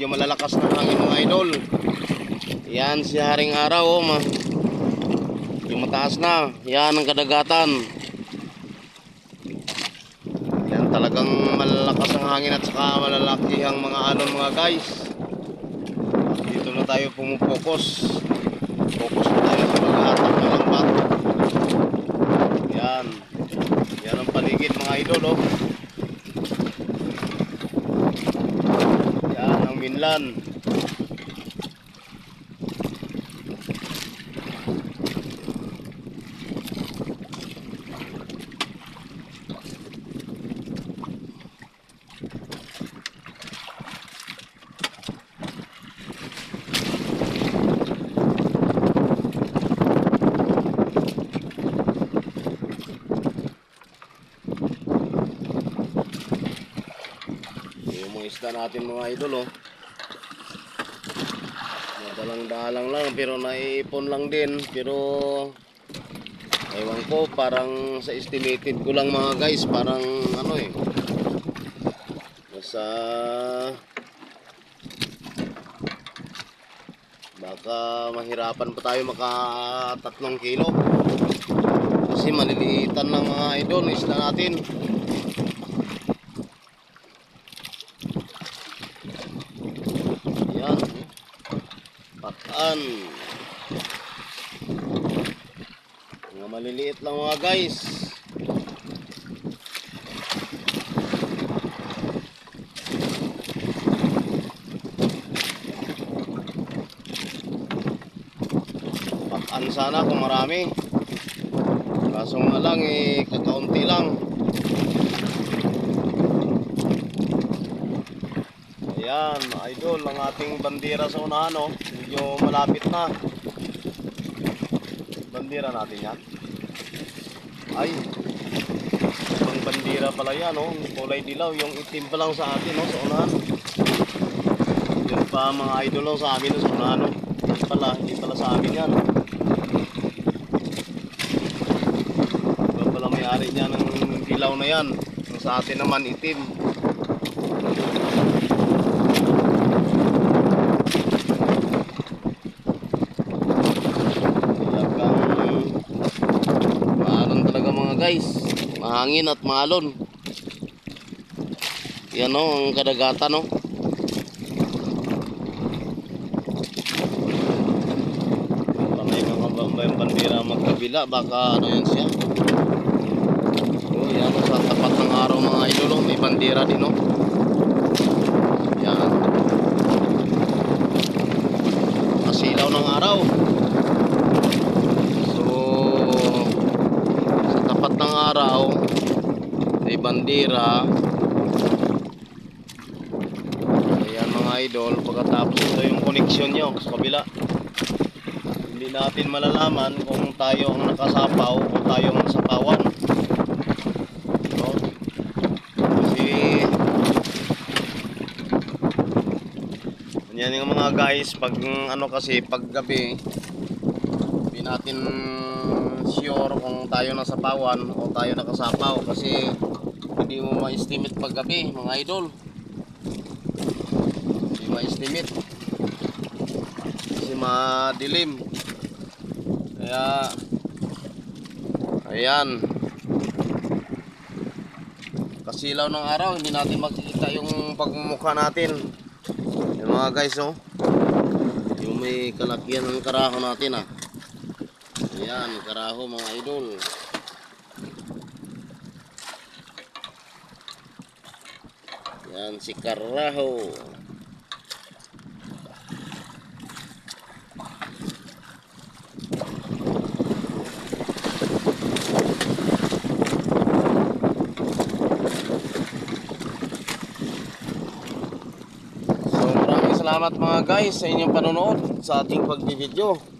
medyo malalakas na hangin mga idol. Yan si Haring Araw oh, ma. Yung mataas na. Yan ang kadagatan. Yan talagang malalakas ang hangin at saka malalaki ang mga alon mga guys. Dito na tayo pumupokus. Focus na tayo sa pag-atak ng lambat. Yan. Yan ang paligid mga idol oh. Minlan. Yung mga isda natin mga idol oh. Madalang-dalang lang pero naiipon lang din. Pero ewan ko parang sa estimated ko lang mga guys parang ano eh. Nasa baka mahirapan pa tayo maka tatlong kilo. Kasi maliliitan ng mga idol isda natin Yan. Pakan. Mga maliliit lang mga guys. Pakan sana kung marami. Kaso nga lang eh, kakaunti lang. Ayan, idol, ang ating bandera sa unahan, oh. Medyo malapit na. Bandera natin yan. Ay, ang bandera pala yan, oh. Kulay dilaw, yung itim pa lang sa atin, oh, sa unahan. Yun pa mga idol, oh, sa amin, oh, sa unahan, oh. Hindi pala, hindi pala sa amin yan. Iba pala may-ari niya ng dilaw na yan. Yung sa atin naman, itim. Talagang maalon talaga mga guys. Mahangin at maalon. Yan o, ang kadagatan o. Panay mga bambay ang bandera magkabila. Baka ano yan siya. Oh, yan o, sa tapat ng araw mga idol o. May bandera din o. Yan. Kasilaw ng araw. So, sa tapat ng araw, may bandera. Ayan mga idol, pagkatapos ito yung connection nyo sa kabila. Hindi natin malalaman kung tayo ang nakasapaw o tayo ang nasapawan. No? Kasi, yan yung mga guys, pag ano kasi, pag gabi, hindi natin sure kung tayo nasa pawan o tayo nakasapaw kasi hindi mo ma-estimate pag gabi mga idol. Hindi ma-estimate. Kasi madilim. Kaya ayan. Kasilaw ng araw hindi natin makikita yung pagmumukha natin. Yung mga guys oh. Yung may kalakihan ng karaho natin ah Ayan, karaho mga idol. Yan si Karaho. Salamat mga guys sa inyong panonood sa ating pagbi-video.